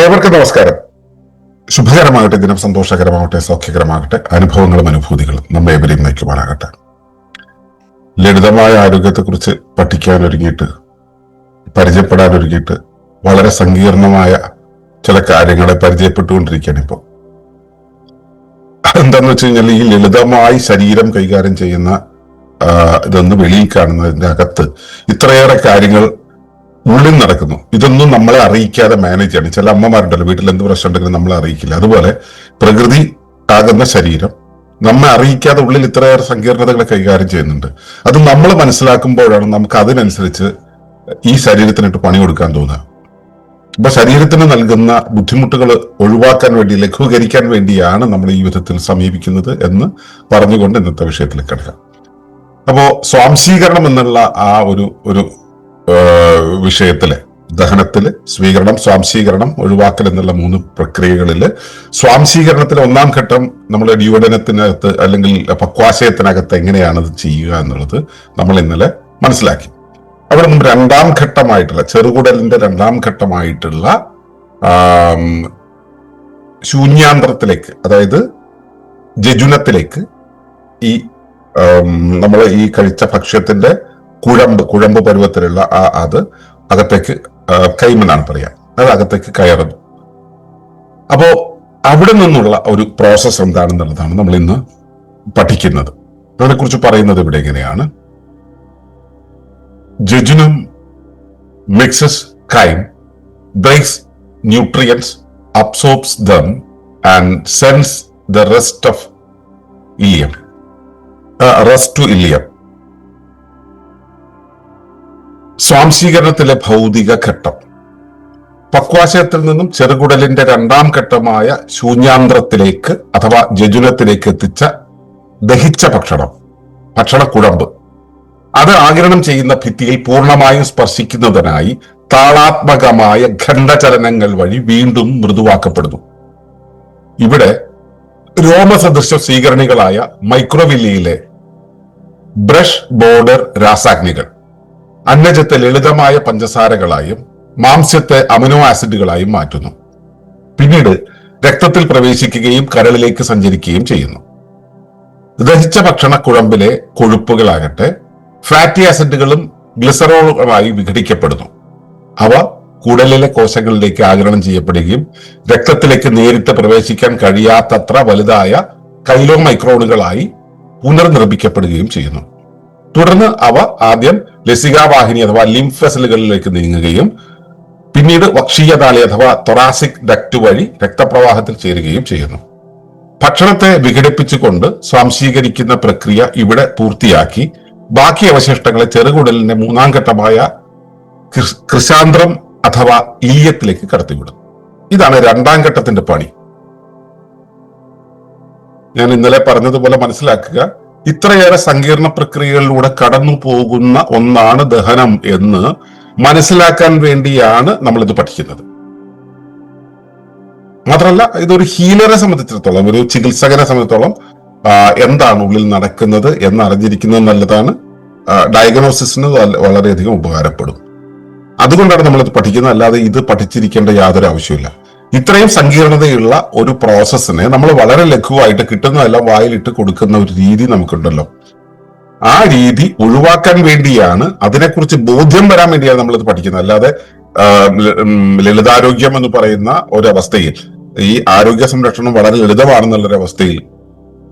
ഏവർക്കും നമസ്കാരം. ശുഭകരമാകട്ടെ ദിനം സന്തോഷകരമാകട്ടെ സൗഖ്യകരമാകട്ടെ അനുഭവങ്ങളും അനുഭൂതികളും നമ്മെ ഏവരെയും നയിക്കുവാനാകട്ടെ ലളിതമായ ആരോഗ്യത്തെക്കുറിച്ച് പഠിക്കാൻ ഒരുങ്ങിയിട്ട് പരിചയപ്പെടാൻ വളരെ സങ്കീർണമായ ചില കാര്യങ്ങളെ പരിചയപ്പെട്ടുകൊണ്ടിരിക്കുകയാണ് ഇപ്പോൾ എന്താന്ന് വെച്ച് കഴിഞ്ഞാൽ ഈ ലളിതമായി ശരീരം കൈകാര്യം ചെയ്യുന്ന ഇതൊന്ന് വെളിയിൽ കാണുന്നതിന്റെ അകത്ത് ഇത്രയേറെ കാര്യങ്ങൾ ഉള്ളിൽ നടക്കുന്നു. ഇതൊന്നും നമ്മളെ അറിയിക്കാതെ മാനേജ് ചെയ്യണം. ചില അമ്മമാരുണ്ടല്ലോ വീട്ടിൽ എന്ത് പ്രശ്നം ഉണ്ടെങ്കിലും നമ്മളെ അറിയിക്കില്ല. അതുപോലെ പ്രകൃതി ആകുന്ന ശരീരം നമ്മെ അറിയിക്കാതെ ഉള്ളിൽ ഇത്രയേറെ സങ്കീർണതകളെ കൈകാര്യം ചെയ്യുന്നുണ്ട്. അത് നമ്മൾ മനസ്സിലാക്കുമ്പോഴാണ് നമുക്ക് അതിനനുസരിച്ച് ഈ ശരീരത്തിനിട്ട് പണി കൊടുക്കാൻ തോന്നുക. അപ്പൊ ശരീരത്തിന് നൽകുന്ന ബുദ്ധിമുട്ടുകൾ ഒഴിവാക്കാൻ വേണ്ടി ലഘൂകരിക്കാൻ വേണ്ടിയാണ് നമ്മൾ ഈ വിധത്തിൽ സമീപിക്കുന്നത് എന്ന് പറഞ്ഞുകൊണ്ട് ഇന്നത്തെ വിഷയത്തിൽ കിടക്കാം. അപ്പോ സ്വാംശീകരണം എന്നുള്ള ആ ഒരു ഒരു വിഷയത്തിൽ ദഹനത്തിൽ സ്വീകരണം സ്വാംശീകരണം ഒഴിവാക്കൽ എന്നുള്ള മൂന്ന് പ്രക്രിയകളിൽ സ്വാംശീകരണത്തിൽ ഒന്നാം ഘട്ടം നമ്മൾ ഡ്യൂഡനത്തിനകത്ത് അല്ലെങ്കിൽ പക്വാശയത്തിനകത്ത് എങ്ങനെയാണ് അത് ചെയ്യുക എന്നുള്ളത് നമ്മൾ ഇന്നലെ മനസ്സിലാക്കി. അവിടെ നിന്ന് രണ്ടാം ഘട്ടമായിട്ടുള്ള ചെറുകുടലിന്റെ രണ്ടാം ഘട്ടമായിട്ടുള്ള ശൂന്യാന്തരത്തിലേക്ക് അതായത് ജജുനത്തിലേക്ക് ഈ നമ്മൾ ഈ കഴിച്ച ഭക്ഷ്യത്തിന്റെ കുഴമ്പ് കുഴമ്പ് പരുവത്തിലുള്ള ആ അത് അകത്തേക്ക് കൈമെന്നാണ് പറയാം. അത് അകത്തേക്ക് കയറുന്നു. അപ്പോ അവിടെ നിന്നുള്ള ഒരു പ്രോസസ് എന്താണെന്നുള്ളതാണ് നമ്മൾ ഇന്ന് പഠിക്കുന്നത്. അതിനെക്കുറിച്ച് പറയുന്നത് ഇവിടെ എങ്ങനെയാണ്? Jejunum mixes chyme breaks nutrients absorbs them and sends the rest of ileum rest to ileum സ്വാംശീകരണത്തിലെ ഭൗതിക ഘട്ടം. പക്വാശയത്തിൽ നിന്നും ചെറുകുടലിന്റെ രണ്ടാം ഘട്ടമായ ശൂന്യാന്ത്രത്തിലേക്ക് അഥവാ ജജുനത്തിലേക്ക് എത്തിച്ച ദഹിച്ച ഭക്ഷണം ഭക്ഷണക്കുഴമ്പ്. അത് ആഗിരണം ചെയ്യുന്ന ഭിത്തിയിൽ പൂർണമായും സ്പർശിക്കുന്നതിനായി താളാത്മകമായ ഖണ്ഡചലനങ്ങൾ വഴി വീണ്ടും മൃദുവാക്കപ്പെടുന്നു. ഇവിടെ രോമസദൃശ സ്വീകരണികളായ മൈക്രോവില്ലിയിലെ ബ്രഷ് ബോർഡർ രാസാഗ്നികൾ. അന്നജത്തെ ലളിതമായ പഞ്ചസാരകളായും മാംസ്യത്തെ അമിനോ ആസിഡുകളായും മാറ്റുന്നു. പിന്നീട് രക്തത്തിൽ പ്രവേശിക്കുകയും കരളിലേക്ക് സഞ്ചരിക്കുകയും ചെയ്യുന്നു. ദഹിച്ച ഭക്ഷണ കുഴമ്പിലെ കൊഴുപ്പുകളാകട്ടെ ഫാറ്റി ആസിഡുകളും ഗ്ലിസറോളുകളായി വിഘടിക്കപ്പെടുന്നു. അവ കുടലിലെ കോശങ്ങളിലേക്ക് ആഗിരണം ചെയ്യപ്പെടുകയും രക്തത്തിലേക്ക് നേരിട്ട് പ്രവേശിക്കാൻ കഴിയാത്തത്ര വലുതായ കൈലോ മൈക്രോണുകളായി പുനർനിർമ്മിക്കപ്പെടുകയും ചെയ്യുന്നു. തുടർന്ന് അവ ആദ്യം ലസികാവാഹിനി അഥവാ ലിംഫസലുകളിലേക്ക് നീങ്ങുകയും പിന്നീട് വക്ഷീയതാളി അഥവാ തൊറാസിക് ഡക്ട് വഴി രക്തപ്രവാഹത്തിൽ ചേരുകയും ചെയ്യുന്നു. ഭക്ഷണത്തെ വിഘടിപ്പിച്ചുകൊണ്ട് സ്വാംശീകരിക്കുന്ന പ്രക്രിയ ഇവിടെ പൂർത്തിയാക്കി. ബാക്കി അവശിഷ്ടങ്ങളെ ചെറുകുടലിന്റെ മൂന്നാം ഘട്ടമായ കൃശാന്ത്രം അഥവാ ഇലിയത്തിലേക്ക് കടത്തിവിടും. ഇതാണ് രണ്ടാം ഘട്ടത്തിന്റെ പണി. ഞാൻ ഇന്നലെ പറഞ്ഞതുപോലെ മനസ്സിലാക്കുക. ഇത്രയേറെ സങ്കീർണ പ്രക്രിയകളിലൂടെ കടന്നു പോകുന്ന ഒന്നാണ് ദഹനം എന്ന് മനസ്സിലാക്കാൻ വേണ്ടിയാണ് നമ്മൾ ഇത് പഠിക്കുന്നത്. മാത്രമല്ല ഇതൊരു ഹീലറെ സംബന്ധിച്ചിടത്തോളം ഒരു ചികിത്സകനെ സംബന്ധിച്ചിടത്തോളം എന്താണ് ഉള്ളിൽ നടക്കുന്നത് എന്ന് അറിഞ്ഞിരിക്കുന്നത് നല്ലതാണ് ഡയഗ്നോസിന് വളരെയധികം ഉപകാരപ്പെടും. അതുകൊണ്ടാണ് നമ്മളിത് പഠിക്കുന്നത്. അല്ലാതെ ഇത് പഠിച്ചിരിക്കേണ്ട യാതൊരു ആവശ്യമില്ല ഇത്രയും സങ്കീർണതയുള്ള ഒരു പ്രോസസ്സിനെ നമ്മൾ വളരെ ലഘുവായിട്ട് കിട്ടുന്നതെല്ലാം വായിലിട്ട് കൊടുക്കുന്ന ഒരു രീതി നമുക്കുണ്ടല്ലോ. ആ രീതി ഒഴിവാക്കാൻ വേണ്ടിയാണ് അതിനെക്കുറിച്ച് ബോധ്യം വരാൻ വേണ്ടിയാണ് നമ്മളിത് പഠിക്കുന്നത്. അല്ലാതെ ലളിതാരോഗ്യം എന്ന് പറയുന്ന ഒരവസ്ഥയിൽ ഈ ആരോഗ്യ സംരക്ഷണം വളരെ ലളിതമാണെന്നുള്ളൊരു അവസ്ഥയിൽ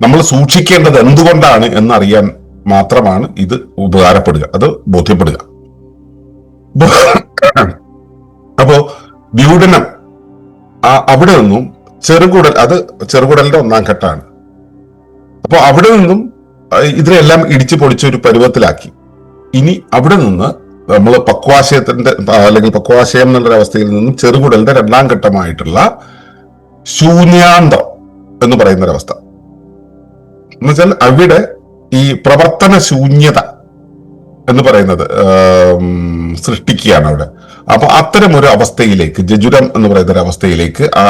നമ്മൾ സൂക്ഷിക്കേണ്ടത് എന്തുകൊണ്ടാണ് എന്നറിയാൻ മാത്രമാണ് ഇത് ഉപകാരപ്പെടുക. അത് ബോധ്യപ്പെടുക. അപ്പോ ദ്യൂഡനം ആ അവിടെ നിന്നും ചെറുകുടൽ അത് ചെറുകുടലിന്റെ ഒന്നാം ഘട്ടമാണ്. അപ്പോൾ അവിടെ നിന്നും ഇതിനെല്ലാം ഇടിച്ചു പൊളിച്ച ഒരു പരുവത്തിലാക്കി. ഇനി അവിടെ നിന്ന് നമ്മൾ പക്വാശയത്തിന്റെ അല്ലെങ്കിൽ പക്വാശയം എന്നുള്ള അവസ്ഥയിൽ നിന്നും ചെറുകുടലിന്റെ രണ്ടാം ഘട്ടമായിട്ടുള്ള ശൂന്യാന്തം എന്ന് പറയുന്ന ഒരവസ്ഥ എന്നുവെച്ചാൽ അവിടെ ഈ പ്രവർത്തന ശൂന്യത എന്ന് പറയുന്നത് സൃഷ്ടിക്കുകയാണ് അവിടെ. അപ്പൊ അത്തരം ഒരു അവസ്ഥയിലേക്ക് ജജുരം എന്ന് പറയുന്ന ഒരു അവസ്ഥയിലേക്ക് ആ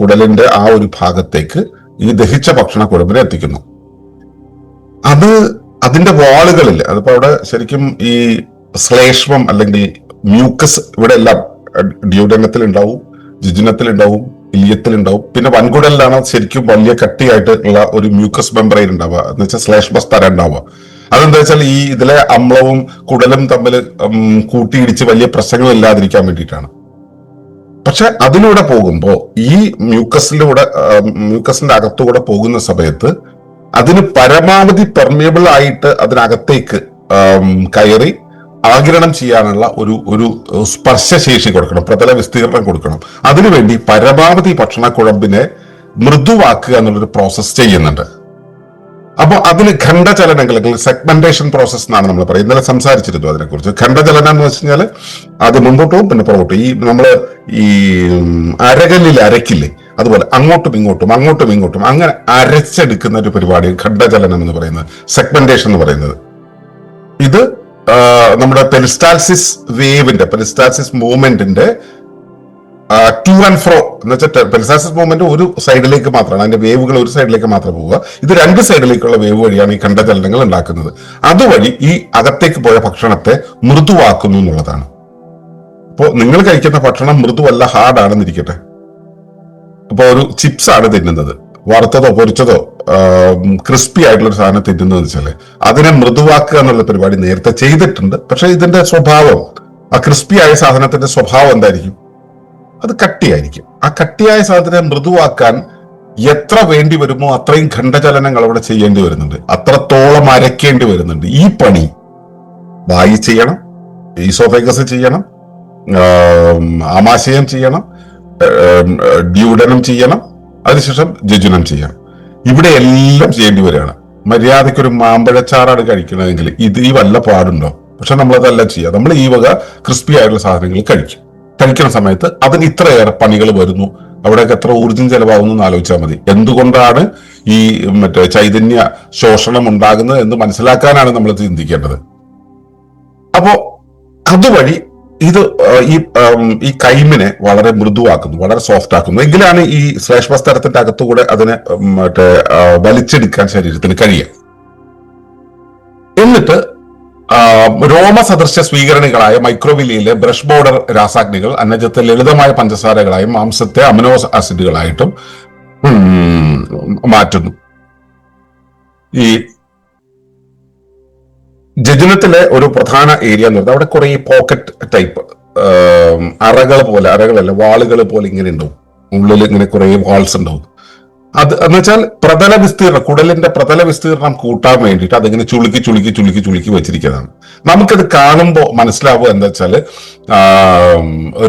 കുടലിന്റെ ആ ഒരു ഭാഗത്തേക്ക് ഈ ദഹിച്ച ഭക്ഷണ കുഴമ്പിനെ എത്തിക്കുന്നു. അത് അതിന്റെ വാളുകളിൽ അതിപ്പോ അവിടെ ശരിക്കും ഈ ശ്ലേഷ്മം അല്ലെങ്കിൽ മ്യൂക്കസ് ഇവിടെ എല്ലാം ഡ്യൂഡനത്തിൽ ഉണ്ടാവും ജിജുനത്തിൽ ഉണ്ടാവും ഇലിയത്തിൽ ഉണ്ടാവും പിന്നെ വൻകുടലിലാണ് ശരിക്കും വലിയ കട്ടിയായിട്ടുള്ള ഒരു മ്യൂക്കസ് മെമ്പറൈൻ ഉണ്ടാവുക എന്ന് വെച്ചാൽ ശ്ലേഷ്മ ബസ്തര ഉണ്ടാവുക. അതെന്താ വെച്ചാൽ ഈ ഇതിലെ അമ്ലവും കുടലും തമ്മിൽ കൂട്ടിയിടിച്ച് വലിയ പ്രശ്നങ്ങൾ ഇല്ലാതിരിക്കാൻ വേണ്ടിയിട്ടാണ്. പക്ഷെ അതിലൂടെ പോകുമ്പോൾ ഈ മ്യൂക്കസിലൂടെ മ്യൂക്കസിന്റെ അകത്തുകൂടെ പോകുന്ന സമയത്ത് അതിന് പരമാവധി പെർമിയബിൾ ആയിട്ട് അതിനകത്തേക്ക് കയറി ആകിരണം ചെയ്യാനുള്ള ഒരു ഒരു സ്പർശശേഷി കൊടുക്കണം പ്രതല വിസ്തീർണം കൊടുക്കണം. അതിനുവേണ്ടി പരമാവധി ഭക്ഷണക്കുഴമ്പിനെ മൃദുവാക്കുക എന്നുള്ളൊരു പ്രോസസ്സ് ചെയ്യുന്നുണ്ട്. അപ്പൊ അതിന് ഖണ്ഡചലനങ്ങൾ അല്ലെങ്കിൽ സെഗ്മെന്റേഷൻ പ്രോസസ് എന്നാണ് നമ്മൾ പറയുന്നത് ഇന്നലെ സംസാരിച്ചിരുന്നു അതിനെക്കുറിച്ച്. ഖണ്ഡചലനം എന്ന് വെച്ച് കഴിഞ്ഞാൽ അത് മുമ്പോട്ടും പിന്നെ പുറകോട്ടും. ഈ നമ്മൾ ഈ അരകല്ലിൽ അരക്കില്ലേ? അതുപോലെ അങ്ങോട്ടും ഇങ്ങോട്ടും അങ്ങോട്ടും ഇങ്ങോട്ടും അങ്ങനെ അരച്ചെടുക്കുന്ന ഒരു പരിപാടി ഖണ്ഡചലനം എന്ന് പറയുന്നത് സെഗ്മെന്റേഷൻ എന്ന് പറയുന്നത്. ഇത് നമ്മുടെ പെലിസ്റ്റാൽസിസ് വേവിന്റെ പെലിസ്റ്റാൽസിസ് മൂവ്മെന്റിന്റെ ടു ആൻഡ് ഫ്രോ എന്ന് വെച്ചാൽ പെൽസാസിസ് മൂവ്മെന്റ് ഒരു സൈഡിലേക്ക് മാത്രമാണ്. അതിന്റെ വേവുകൾ ഒരു സൈഡിലേക്ക് മാത്രം പോവുക. ഇത് രണ്ട് സൈഡിലേക്കുള്ള വേവ് വഴിയാണ് ഈ കണ്ട ചലനങ്ങൾ ഉണ്ടാക്കുന്നത്. അതുവഴി ഈ അകത്തേക്ക് പോയ ഭക്ഷണത്തെ മൃദുവാക്കുന്നു എന്നുള്ളതാണ്. അപ്പോൾ നിങ്ങൾ കഴിക്കുന്ന ഭക്ഷണം മൃദുവല്ല ഹാർഡാണെന്നിരിക്കട്ടെ അപ്പോൾ ഒരു ചിപ്സ് ആണ് തിന്നുന്നത്. വറുത്തതോ പൊരിച്ചതോ ക്രിസ്പി ആയിട്ടുള്ള ഒരു സാധനം തിന്നുന്നത് വെച്ചാൽ അതിനെ മൃദുവാക്കുക എന്നുള്ള പരിപാടി നേരത്തെ ചെയ്തിട്ടുണ്ട്. പക്ഷെ ഇതിന്റെ സ്വഭാവം ആ ക്രിസ്പി ആയ സാധനത്തിന്റെ സ്വഭാവം എന്തായിരിക്കും? അത് കട്ടിയായിരിക്കും. ആ കട്ടിയായ സാധനത്തെ മൃദുവാക്കാൻ എത്ര വേണ്ടി വരുമോ അത്രയും ഖണ്ഡചലനങ്ങൾ അവിടെ ചെയ്യേണ്ടി വരുന്നുണ്ട്. അത്രത്തോളം അരയ്ക്കേണ്ടി വരുന്നുണ്ട്. ഈ പണി വായി ചെയ്യണം ഈസോഫൈഗസ് ചെയ്യണം ആമാശയം ചെയ്യണം ഡ്യൂഡനം ചെയ്യണം അതിനുശേഷം ജജുനം ചെയ്യണം. ഇവിടെ എല്ലാം ചെയ്യേണ്ടി വരികയാണ്. മര്യാദയ്ക്ക് ഒരു മാമ്പഴച്ചാറാണ് കഴിക്കണമെങ്കിൽ ഇത് ഈ വല്ല പാടുണ്ടോ? പക്ഷെ നമ്മളതെല്ലാം ചെയ്യുക. നമ്മൾ ഈ വക ക്രിസ്പി ആയിട്ടുള്ള സാധനങ്ങൾ കഴിക്കും. കഴിക്കുന്ന സമയത്ത് അതിന് ഇത്രയേറെ പണികൾ വരുന്നു. അവിടെയൊക്കെ എത്ര ഊർജം ചെലവാകുന്നു എന്ന് ആലോചിച്ചാൽ മതി. എന്തുകൊണ്ടാണ് ഈ മറ്റേ ചൈതന്യ ശോഷണം ഉണ്ടാകുന്നത് എന്ന് മനസ്സിലാക്കാനാണ് നമ്മൾ ചിന്തിക്കേണ്ടത്. അപ്പോ അതുവഴി ഇത് ഈ ഈ കൈമിനെ വളരെ മൃദുവാക്കുന്നു വളരെ സോഫ്റ്റ് ആക്കുന്നു എങ്കിലാണ് ഈ ശ്രേഷ്ഠസ്ഥലത്തിന്റെ അകത്തുകൂടെ അതിനെ മറ്റേ വലിച്ചെടുക്കാൻ ശരീരത്തിന് കഴിയുക. എന്നിട്ട് ആ, രോമസദൃശ സ്വീകരണികളായ മൈക്രോവിലിയിലെ ബ്രഷ് ബോർഡർ രാസാഗ്നികൾ അന്നജത്തെ ലളിതമായ പഞ്ചസാരകളായും മാംസത്തെ അമിനോ ആസിഡുകളായിട്ടും മാറ്റുന്നു. ഈ ജജനത്തിലെ ഒരു പ്രധാന ഏരിയ എന്ന് പറയുന്നത് അവിടെ കുറെ പോക്കറ്റ് ടൈപ്പ് അറകൾ പോലെ അറകളല്ല വാളുകൾ പോലെ ഇങ്ങനെ ഉണ്ടാവും. ഉള്ളിൽ ഇങ്ങനെ കുറെ വാൾസ് ഉണ്ടാവും. അത് എന്ന് വെച്ചാൽ പ്രതല വിസ്തീർണം കുടലിന്റെ പ്രതല വിസ്തീർണം കൂട്ടാൻ വേണ്ടിയിട്ട് അതിങ്ങനെ ചുളുക്കി ചുളുക്കി ചുളുക്കി ചുളുക്കി വെച്ചിരിക്കുന്നതാണ്. നമുക്കത് കാണുമ്പോൾ മനസ്സിലാവുക എന്താ വെച്ചാൽ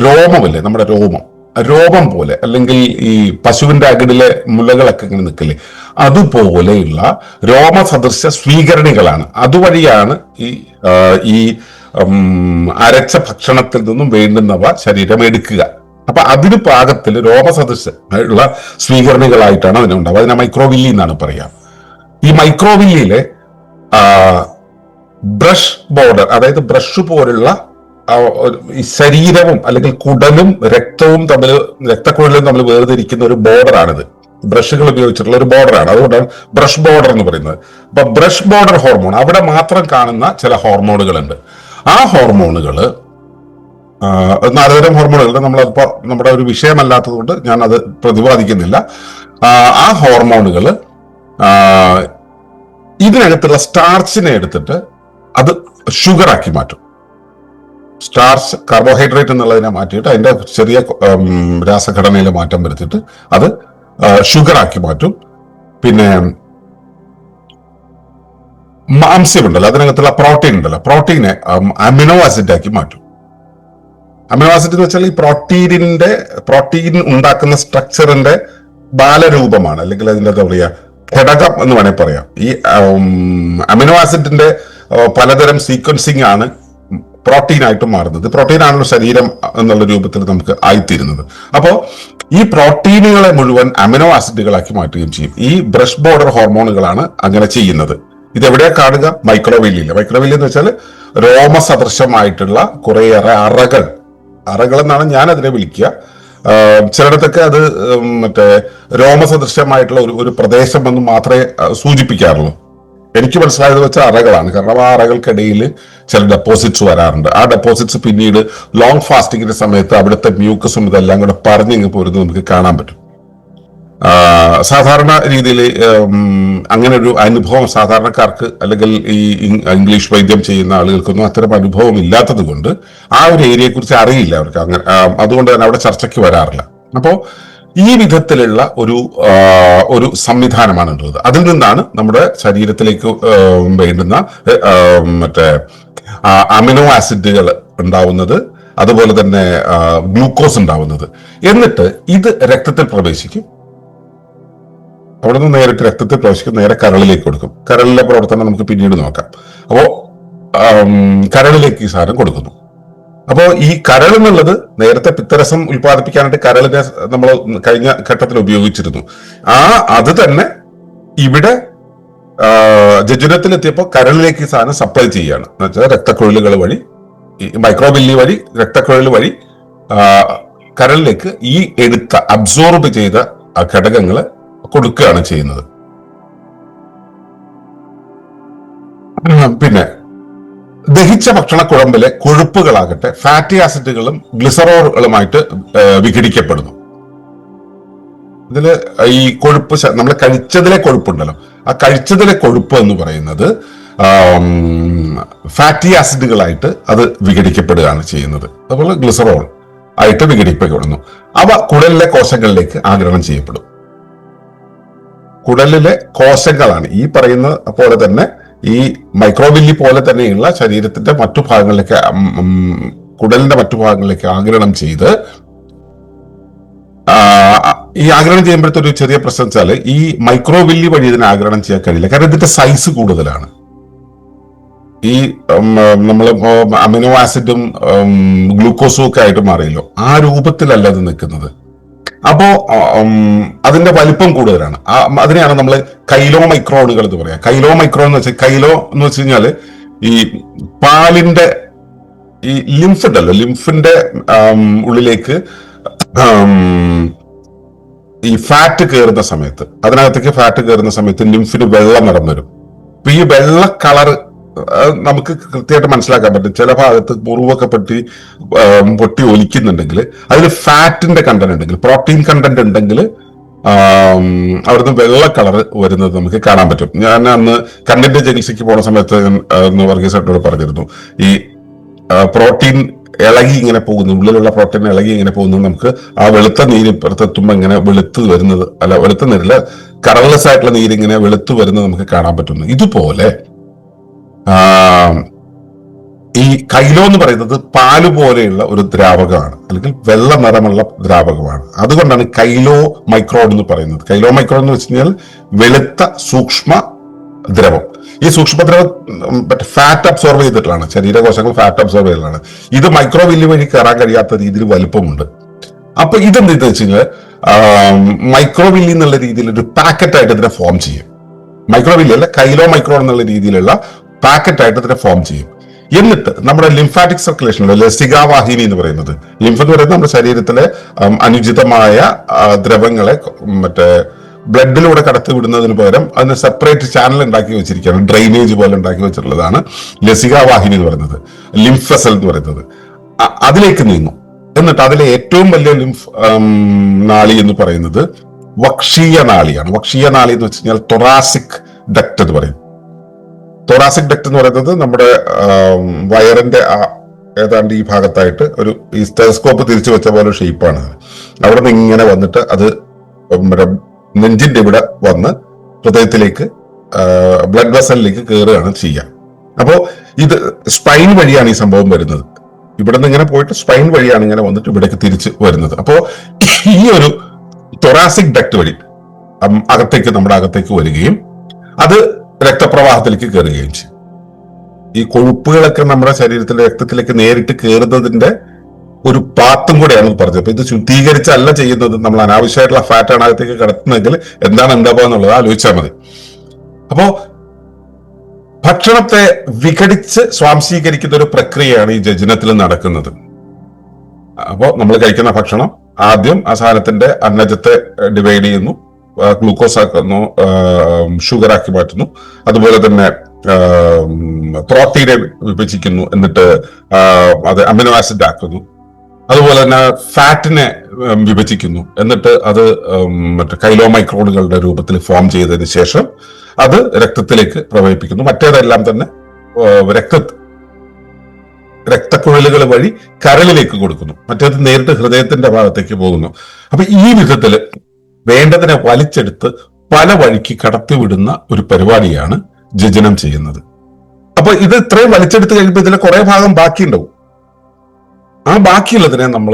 രോമമില്ലേ നമ്മുടെ രോമം. രോമം പോലെ അല്ലെങ്കിൽ ഈ പശുവിന്റെ അകിടിലെ മുലകളൊക്കെ ഇങ്ങനെ നിൽക്കില്ലേ? അതുപോലെയുള്ള രോമസദൃശ സ്വീകരണികളാണ്. അതുവഴിയാണ് ഈ ഈ അരച്ച ഭക്ഷണത്തിൽ നിന്നും വേണ്ടുന്നവ ശരീരം എടുക്കുക അപ്പൊ അതിന് പാകത്തിൽ രോമസദൃശ ഉള്ള സ്വീകരണികളായിട്ടാണ് അതിനുണ്ടാവുക. അതിനെ മൈക്രോവില്ലി എന്നാണ് പറയാ ഈ മൈക്രോവില്ലിയിലെ ബ്രഷ് ബോർഡർ അതായത് ബ്രഷ് പോലുള്ള ശരീരവും അല്ലെങ്കിൽ കുടലും രക്തവും തമ്മിൽ രക്തക്കുഴലും തമ്മിൽ വേർതിരിക്കുന്ന ഒരു ബോർഡറാണിത് ബ്രഷുകൾ ഉപയോഗിച്ചിട്ടുള്ള ഒരു ബോർഡറാണ് അതുകൊണ്ടാണ് ബ്രഷ് ബോർഡർ എന്ന് പറയുന്നത്. അപ്പൊ ബ്രഷ് ബോർഡർ ഹോർമോൺ അവിടെ മാത്രം കാണുന്ന ചില ഹോർമോണുകളുണ്ട് ആ ഹോർമോണുകൾ നാലുതരം നമ്മൾ അതിപ്പോ നമ്മുടെ ഒരു വിഷയമല്ലാത്തത് കൊണ്ട് ഞാൻ അത് പ്രതിപാദിക്കുന്നില്ല ആ, ഹോർമോണുകൾ ഇതിനകത്തുള്ള സ്റ്റാർച്ചിനെ എടുത്തിട്ട് അത് ഷുഗറാക്കി മാറ്റും. സ്റ്റാർച്ച് കാർബോഹൈഡ്രേറ്റ് എന്നുള്ളതിനെ മാറ്റിയിട്ട് അതിന്റെ ചെറിയ രാസഘടനയിൽ മാറ്റം വരുത്തിയിട്ട് അത് ഷുഗറാക്കി മാറ്റും. പിന്നെ മാംസ്യമുണ്ടല്ലോ അതിനകത്തുള്ള പ്രോട്ടീൻ ഉണ്ടല്ലോ പ്രോട്ടീനെ അമിനോ ആസിഡ് ആക്കി മാറ്റും. അമിനോ ആസിഡ് എന്ന് വെച്ചാൽ ഈ പ്രോട്ടീനിന്റെ പ്രോട്ടീൻ ഉണ്ടാക്കുന്ന സ്ട്രക്ചറിന്റെ ബാലരൂപമാണ് അല്ലെങ്കിൽ അതിന്റെ എന്താ പറയുക ഘടകം എന്ന് വേണേൽ പറയാം. ഈ അമിനോ ആസിഡിന്റെ പലതരം സീക്വൻസിങ് ആണ് പ്രോട്ടീൻ ആയിട്ട് മാറുന്നത്. പ്രോട്ടീൻ ആണല്ലോ ശരീരം എന്നുള്ള രൂപത്തിൽ നമുക്ക് ആയിത്തീരുന്നത്. അപ്പോ ഈ പ്രോട്ടീനുകളെ മുഴുവൻ അമിനോ ആസിഡുകളാക്കി മാറ്റുകയും ചെയ്യും. ഈ ബ്രഷ് ബോർഡർ ഹോർമോണുകളാണ് അങ്ങനെ ചെയ്യുന്നത്. ഇത് എവിടെയാ കാണുക? മൈക്രോവില്ലിയിൽ മൈക്രോവില്ലി എന്ന് വെച്ചാൽ രോമസദൃശമായിട്ടുള്ള കുറേയേറെ അറകൾ അറകൾ എന്നാണ് ഞാൻ അതിനെ വിളിക്കുക ചിലയിടത്തൊക്കെ അത് മറ്റേ രോമസദൃശ്യമായിട്ടുള്ള ഒരു ഒരു പ്രദേശം എന്ന് മാത്രമേ സൂചിപ്പിക്കാറുള്ളൂ. എനിക്ക് മനസ്സിലായത് വെച്ചാൽ അറകളാണ്. കാരണം ആ അറകൾക്കിടയിൽ ചില ഡെപ്പോസിറ്റ്സ് വരാറുണ്ട്. ആ ഡെപ്പോസിറ്റ്സ് പിന്നീട് ലോങ് ഫാസ്റ്റിങ്ങിന്റെ സമയത്ത് അവിടുത്തെ മ്യൂക്കസും ഇതെല്ലാം കൂടെ പറഞ്ഞിങ്ങ് പോരുന്നത് നമുക്ക് കാണാൻ പറ്റും. സാധാരണ രീതിയിൽ അങ്ങനെ ഒരു അനുഭവം സാധാരണക്കാർക്ക് അല്ലെങ്കിൽ ഈ ഇംഗ്ലീഷ് വൈദ്യം ചെയ്യുന്ന ആളുകൾക്കൊന്നും അത്തരം അനുഭവം ഇല്ലാത്തത് കൊണ്ട് ആ ഒരു ഏരിയയെ കുറിച്ച് അറിയില്ല അവർക്ക്. അങ്ങനെ അതുകൊണ്ട് തന്നെ അവിടെ ചർച്ചയ്ക്ക് വരാറില്ല. അപ്പോൾ ഈ വിധത്തിലുള്ള ഒരു ഒരു സംവിധാനമാണ് ഉള്ളത്. അതിൽ നിന്നാണ് നമ്മുടെ ശരീരത്തിലേക്ക് വേണ്ടുന്ന മറ്റേ അമിനോ ആസിഡുകൾ ഉണ്ടാവുന്നത് അതുപോലെ തന്നെ ഗ്ലൂക്കോസ് ഉണ്ടാവുന്നത്. എന്നിട്ട് ഇത് രക്തത്തിൽ പ്രവേശിക്കും. അവിടെ നിന്ന് നേരിട്ട് രക്തത്തിൽ പ്രവേശിക്കും നേരെ കരളിലേക്ക് കൊടുക്കും. കരളിലെ പ്രവർത്തനം നമുക്ക് പിന്നീട് നോക്കാം. അപ്പോൾ കരളിലേക്ക് ഈ സാധനം കൊടുക്കുന്നു. അപ്പോൾ ഈ കരൾ എന്നുള്ളത് നേരത്തെ പിത്തരസം ഉൽപ്പാദിപ്പിക്കാനായിട്ട് കരളിനെ നമ്മൾ കഴിഞ്ഞ ഘട്ടത്തിൽ ഉപയോഗിച്ചിരുന്നു. ആ അത് തന്നെ ഇവിടെ ജജുരത്തിൽ എത്തിയപ്പോൾ കരളിലേക്ക് ഈ സാധനം സപ്ലൈ ചെയ്യുകയാണ്. എന്ന് വെച്ചാൽ രക്തക്കുഴലുകൾ വഴി മൈക്രോബില്ലി വഴി രക്തക്കുഴൽ വഴി കരളിലേക്ക് ഈ എടുത്ത അബ്സോർബ് ചെയ്ത ആ ഘടകങ്ങൾ കൊടുക്കുകയാണ് ചെയ്യുന്നത്. പിന്നെ ദഹിച്ച ഭക്ഷണക്കുഴമ്പിലെ കൊഴുപ്പുകളാകട്ടെ ഫാറ്റി ആസിഡുകളും ഗ്ലിസറോളുകളുമായിട്ട് വിഘടിക്കപ്പെടുന്നു. ഇതിൽ ഈ കൊഴുപ്പ് നമ്മൾ കഴിച്ചതിലെ കൊഴുപ്പുണ്ടല്ലോ. ആ കഴിച്ചതിലെ കൊഴുപ്പ് എന്ന് പറയുന്നത് ഫാറ്റി ആസിഡുകളായിട്ട് അത് വിഘടിക്കപ്പെടുകയാണ് ചെയ്യുന്നത്. അതുപോലെ ഗ്ലിസറോൾ ആയിട്ട് വിഘടിപ്പിക്കപ്പെടുന്നു അവ കുടലിലെ കോശങ്ങളിലേക്ക് ആഗിരണം ചെയ്യപ്പെടും. കുടലിലെ കോശങ്ങളാണ് ഈ പറയുന്ന പോലെ തന്നെ ഈ മൈക്രോവില്ലി പോലെ തന്നെയുള്ള ശരീരത്തിന്റെ മറ്റു ഭാഗങ്ങളിലേക്ക് കുടലിന്റെ മറ്റു ഭാഗങ്ങളിലേക്ക് ആഗിരണം ചെയ്ത് ഈ ആഗിരണം ചെയ്യുമ്പോഴത്തെ ഒരു ചെറിയ പ്രശ്നം വെച്ചാൽ ഈ മൈക്രോവില്ലി വഴി ഇതിനെ ആഗ്രഹം ചെയ്യാൻ കഴിയില്ല. കാരണം ഇതിന്റെ സൈസ് കൂടുതലാണ്. ഈ നമ്മൾ അമിനോ ആസിഡും ഗ്ലൂക്കോസും ഒക്കെ ആയിട്ട് മാറിയല്ലോ. ആ രൂപത്തിലല്ല ഇത് നിൽക്കുന്നത്. അപ്പോ അതിന്റെ വലിപ്പം കൂടുതലാണ്. അതിനെയാണ് നമ്മൾ കൈലോ മൈക്രോണുകൾ എന്ന് പറയാം. കൈലോ മൈക്രോൺ എന്ന് വെച്ചാൽ കൈലോ എന്ന് വെച്ച് കഴിഞ്ഞാൽ ഈ പാലിന്റെ ഈ ലിംഫ് ഉണ്ടല്ലോ ലിംഫിന്റെ ഉള്ളിലേക്ക് ഈ ഫാറ്റ് കയറുന്ന സമയത്ത് അതിനകത്തേക്ക് ഫാറ്റ് കയറുന്ന സമയത്ത് ലിംഫിന് വെള്ളം നിറം വരും ഈ വെള്ള കളർ നമുക്ക് കൃത്യമായിട്ട് മനസ്സിലാക്കാൻ പറ്റും. ചില ഭാഗത്ത് മുറിവൊക്കെ ആം, പൊട്ടി ഒലിക്കുന്നുണ്ടെങ്കിൽ അതിൽ ഫാറ്റിന്റെ കണ്ടന്റ് ഉണ്ടെങ്കിൽ പ്രോട്ടീൻ കണ്ടന്റ് ഉണ്ടെങ്കിൽ അവിടുന്ന് വെള്ള കളർ വരുന്നത് നമുക്ക് കാണാൻ പറ്റും. ഞാൻ അന്ന് കണ്ണിന്റെ ചികിത്സയ്ക്ക് പോണ സമയത്ത് ഞാൻ വർഗീസ് പറഞ്ഞിരുന്നു. ഈ പ്രോട്ടീൻ ഇളകി ഇങ്ങനെ പോകുന്നു ഉള്ളിലുള്ള പ്രോട്ടീൻ ഇളകി ഇങ്ങനെ പോകുന്നു നമുക്ക് ആ വെളുത്ത നീര് ഇപ്പുറത്തെത്തുമ്പോൾ ഇങ്ങനെ വെളുത്ത് വരുന്നത് അല്ല വെളുത്ത നീരില്ല കളർലെസ് ആയിട്ടുള്ള നീര് ഇങ്ങനെ വെളുത്ത് വരുന്നത് നമുക്ക് കാണാൻ പറ്റുന്നു. ഇതുപോലെ ഈ കൈലോ എന്ന് പറയുന്നത് പാൽ പോലെയുള്ള ഒരു ദ്രാവകമാണ് അല്ലെങ്കിൽ വെള്ള നിറമുള്ള ദ്രാവകമാണ്. അതുകൊണ്ടാണ് കൈലോ മൈക്രോഡ് എന്ന് പറയുന്നത്. കൈലോ മൈക്രോഡ് എന്ന് വെച്ച് കഴിഞ്ഞാൽ വെളുത്ത സൂക്ഷ്മ ദ്രവം. ഈ സൂക്ഷ്മദ്രവം മറ്റേ ഫാറ്റ് അബ്സോർവ് ചെയ്തിട്ടാണ് ശരീരകോശങ്ങൾ ഫാറ്റ് അബ്സോർവ് ചെയ്തിട്ടാണ് ഇത് മൈക്രോവില്ലി വഴി കയറാൻ കഴിയാത്ത രീതിയിൽ വലുപ്പമുണ്ട്. അപ്പൊ ഇതെന്ത് വെച്ച് കഴിഞ്ഞാൽ മൈക്രോവില്ലി എന്നുള്ള രീതിയിൽ ഒരു പാക്കറ്റ് ആയിട്ട് ഇതിനെ ഫോം ചെയ്യും. മൈക്രോവില്ലി അല്ല കൈലോ മൈക്രോ എന്നുള്ള രീതിയിലുള്ള പാക്കറ്റ് ആയിട്ട് അതിനെ ഫോം ചെയ്യും. എന്നിട്ട് നമ്മുടെ ലിംഫാറ്റിക് സർക്കുലേഷൻ സിഗാവാഹിനി എന്ന് പറയുന്നത്. ലിംഫ് എന്ന് പറയുന്നത് നമ്മുടെ ശരീരത്തിലെ അനുചിതമായ ദ്രവങ്ങളെ മറ്റേ ബ്ലഡിലൂടെ കടത്തി വിടുന്നതിന് പകരം അതിന് സെപ്പറേറ്റ് ചാനൽ ഉണ്ടാക്കി വെച്ചിരിക്കുകയാണ്. ഡ്രെയിനേജ് പോലെ ഉണ്ടാക്കി വെച്ചിട്ടുള്ളതാണ് ലസികാവാഹിനി എന്ന് പറയുന്നത്. ലിംഫസൽ എന്ന് പറയുന്നത്. അതിലേക്ക് നീങ്ങും. എന്നിട്ട് അതിലെ ഏറ്റവും വലിയ ലിംഫ് നാളി എന്ന് പറയുന്നത് വക്ഷീയ നാളിയാണ്. വക്ഷീയ നാളി എന്ന് വെച്ച് കഴിഞ്ഞാൽ തൊറാസിക് ഡക്ട് എന്ന് പറയും. തൊറാസിക് ഡക്ട് എന്ന് പറയുന്നത് നമ്മുടെ വയറിന്റെ ആ ഏതാണ്ട് ഈ ഭാഗത്തായിട്ട് ഒരു ഈ സ്റ്റെസ്കോപ്പ് തിരിച്ചു വെച്ച പോലെ ഷേപ്പാണ് അവിടെ നിന്ന് ഇങ്ങനെ വന്നിട്ട് അത് നെഞ്ചിന്റെ ഇവിടെ വന്ന് ഹൃദയത്തിലേക്ക് ബ്ലഡ് വെസലിലേക്ക് കയറുകയാണ് ചെയ്യുക അപ്പോൾ ഇത് സ്പൈൻ വഴിയാണ് ഈ സംഭവം വരുന്നത്. ഇവിടെ നിന്ന് ഇങ്ങനെ പോയിട്ട് സ്പൈൻ വഴിയാണ് ഇങ്ങനെ വന്നിട്ട് ഇവിടേക്ക് തിരിച്ച് വരുന്നത്. അപ്പോൾ ഈ ഒരു തൊറാസിക് ഡക്ട് വഴി അകത്തേക്ക് നമ്മുടെ അകത്തേക്ക് വരികയും അത് രക്തപ്രവാഹത്തിലേക്ക് കയറുകയും ചെയ്യും. ഈ കൊഴുപ്പുകളൊക്കെ നമ്മുടെ ശരീരത്തിലെ രക്തത്തിലേക്ക് നേരിട്ട് കയറുന്നതിന്റെ ഒരു പാത്തും കൂടെയാണ് പറഞ്ഞത്. അപ്പൊ ഇത് ശുദ്ധീകരിച്ചല്ല ചെയ്യുന്നത്. നമ്മൾ അനാവശ്യമായിട്ടുള്ള ഫാറ്റാണ് അകത്തേക്ക് കിടത്തുന്നതെങ്കിൽ എന്താണ് എന്താ എന്നുള്ളത് ആലോചിച്ചാൽ മതി. അപ്പോ ഭക്ഷണത്തെ വിഘടിച്ച് സ്വാംശീകരിക്കുന്ന ഒരു പ്രക്രിയയാണ് ഈ ജജനത്തിൽ നടക്കുന്നത്. അപ്പോൾ നമ്മൾ കഴിക്കുന്ന ഭക്ഷണം ആദ്യം ആ സാധനത്തിന്റെ അന്നജത്തെ ഡിവൈഡ് ചെയ്യുന്നു. ഗ്ലൂക്കോസ് ആക്കുന്നു ഷുഗർ ആക്കി മാറ്റുന്നു. അതുപോലെ തന്നെ പ്രോട്ടീനെ വിഭജിക്കുന്നു എന്നിട്ട് അത് അമിനോ ആസിഡ് ആക്കുന്നു. അതുപോലെ തന്നെ ഫാറ്റിനെ വിഭജിക്കുന്നു എന്നിട്ട് അത് മറ്റേ കൈലോ മൈക്രോണുകളുടെ രൂപത്തിൽ ഫോം ചെയ്തതിന് ശേഷം അത് രക്തത്തിലേക്ക് പ്രവഹിപ്പിക്കുന്നു. മറ്റേതെല്ലാം തന്നെ രക്ത രക്തക്കുഴലുകൾ വഴി കരളിലേക്ക് കൊടുക്കുന്നു. മറ്റേത് നേരിട്ട് ഹൃദയത്തിന്റെ ഭാഗത്തേക്ക് പോകുന്നു. അപ്പൊ ഈ വിധത്തിൽ വേണ്ടതിനെ വലിച്ചെടുത്ത് പല വഴിക്ക് കടത്തിവിടുന്ന ഒരു പരിപാടിയാണ് ജജനം ചെയ്യുന്നത്. അപ്പൊ ഇത് ഇത്രയും വലിച്ചെടുത്ത് കഴിയുമ്പോൾ ഇതിലെ കുറെ ഭാഗം ബാക്കിയുണ്ടാവും. ആ ബാക്കിയുള്ളതിനെ നമ്മൾ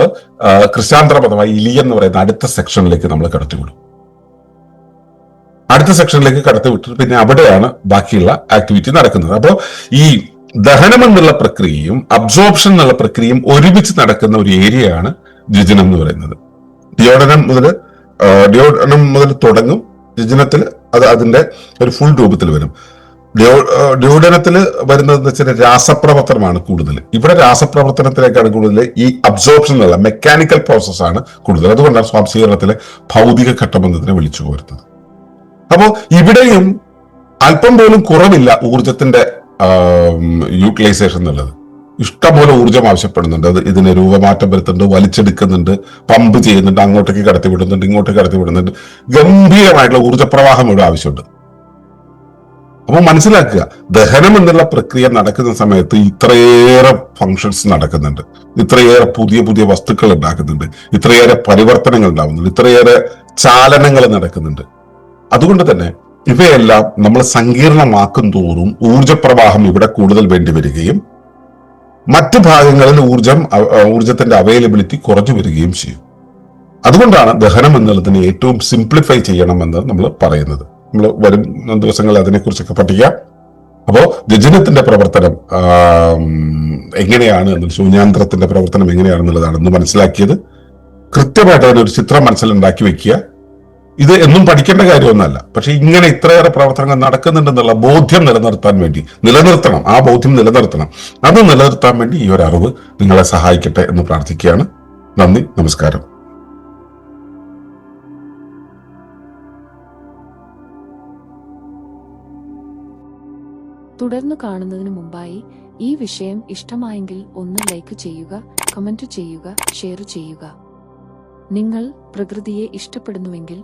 കൃഷാന്തര പദമായി ഇലി എന്ന് പറയുന്ന അടുത്ത സെക്ഷനിലേക്ക് നമ്മൾ കടത്തിവിടും അടുത്ത സെക്ഷനിലേക്ക് കടത്തിവിട്ടിട്ട് പിന്നെ അവിടെയാണ് ബാക്കിയുള്ള ആക്ടിവിറ്റി നടക്കുന്നത്. അപ്പോൾ ഈ ദഹനം എന്നുള്ള പ്രക്രിയയും അബ്സോർപ്ഷൻ എന്നുള്ള പ്രക്രിയയും ഒരുമിച്ച് നടക്കുന്ന ഒരു ഏരിയയാണ് ദ്വിജനം എന്ന് പറയുന്നത്. ഡിയോഡനം മുതൽ ഡിയോഡനം മുതൽ തുടങ്ങും. ജിജനത്തിൽ അത് അതിന്റെ ഒരു ഫുൾ രൂപത്തിൽ വരും. ഡ്യൂഡനത്തിൽ ഡിയോഡനത്തിൽ വരുന്നത് എന്ന് വെച്ചാൽ രാസപ്രവർത്തനമാണ് കൂടുതൽ. ഇവിടെ രാസപ്രവർത്തനത്തിലേക്കാണ് കൂടുതൽ ഈ അബ്സോർപ്ഷൻ എന്നുള്ള മെക്കാനിക്കൽ പ്രോസസ്സാണ് കൂടുതൽ. അതുകൊണ്ടാണ് സ്വാംശീകരണത്തിലെ ഭൗതിക ഘട്ടബന്ധത്തിനെ വിളിച്ചു പോരുന്നത് അപ്പോൾ ഇവിടെയും അല്പം പോലും കുറവില്ല ഊർജത്തിന്റെ യൂട്ടിലൈസേഷൻ എന്നുള്ളത്. ഇഷ്ടംപോലെ ഊർജം ആവശ്യപ്പെടുന്നുണ്ട്. അത് ഇതിന് രൂപമാറ്റം വരുത്തുന്നുണ്ട് വലിച്ചെടുക്കുന്നുണ്ട് പമ്പ് ചെയ്യുന്നുണ്ട് അങ്ങോട്ടേക്ക് കടത്തി വിടുന്നുണ്ട് ഇങ്ങോട്ടേക്ക് കടത്തി വിടുന്നുണ്ട്. ഗംഭീരമായിട്ടുള്ള ഊർജപ്രവാഹം ഇവിടെ ആവശ്യമുണ്ട്. അപ്പൊ മനസ്സിലാക്കുക ദഹനം എന്നുള്ള പ്രക്രിയ നടക്കുന്ന സമയത്ത് ഇത്രയേറെ ഫങ്ഷൻസ് നടക്കുന്നുണ്ട്. ഇത്രയേറെ പുതിയ പുതിയ വസ്തുക്കൾ ഉണ്ടാക്കുന്നുണ്ട്. ഇത്രയേറെ പരിവർത്തനങ്ങൾ ഉണ്ടാകുന്നുണ്ട് ഇത്രയേറെ ചാലനങ്ങൾ നടക്കുന്നുണ്ട്. അതുകൊണ്ട് തന്നെ ഇവയെല്ലാം നമ്മൾ സങ്കീർണമാക്കും തോറും ഊർജപ്രവാഹം ഇവിടെ കൂടുതൽ വേണ്ടി വരികയും മറ്റ് ഭാഗങ്ങളിൽ ഊർജം ഊർജത്തിന്റെ അവൈലബിലിറ്റി കുറഞ്ഞു വരികയും ചെയ്യും. അതുകൊണ്ടാണ് ദഹനം എന്നുള്ളതിനെ ഏറ്റവും സിംപ്ലിഫൈ ചെയ്യണമെന്ന് നമ്മൾ പറയുന്നത്. നമ്മൾ വരും ദിവസങ്ങളിൽ അതിനെക്കുറിച്ചൊക്കെ പഠിക്കാം. അപ്പോൾ രജനത്തിന്റെ പ്രവർത്തനം എങ്ങനെയാണ് എന്നുള്ള ശൂന്യാന്ത്രത്തിന്റെ പ്രവർത്തനം എങ്ങനെയാണെന്നുള്ളതാണ് ഇന്ന് മനസ്സിലാക്കിയത്. കൃത്യമായിട്ട് അതിനൊരു ചിത്രം മനസ്സിലുണ്ടാക്കി വെക്കുക. ഇത് എന്നും പഠിക്കേണ്ട കാര്യമൊന്നുമല്ല. പക്ഷെ ഇങ്ങനെ ഇത്രയേറെ പ്രവർത്തനങ്ങൾ നടക്കുന്നുണ്ടെന്നുള്ള ബോധ്യം നിലനിർത്താൻ വേണ്ടി നിലനിർത്തണം. ആ ബോധ്യം നിലനിർത്തണം. അത് നിലനിർത്താൻ വേണ്ടി ഈ ഒരു അറിവ് നിങ്ങളെ സഹായിക്കട്ടെ എന്ന് പ്രാർത്ഥിക്കുകയാണ്. നന്ദി നമസ്കാരം. തുടർന്ന് കാണുന്നതിന് മുമ്പായി ഈ വിഷയം ഇഷ്ടമായെങ്കിൽ ഒന്ന് ലൈക്ക് ചെയ്യുക കമന്റ് ചെയ്യുക ഷെയർ ചെയ്യുക. നിങ്ങൾ പ്രകൃതിയെ ഇഷ്ടപ്പെടുന്നുവെങ്കിൽ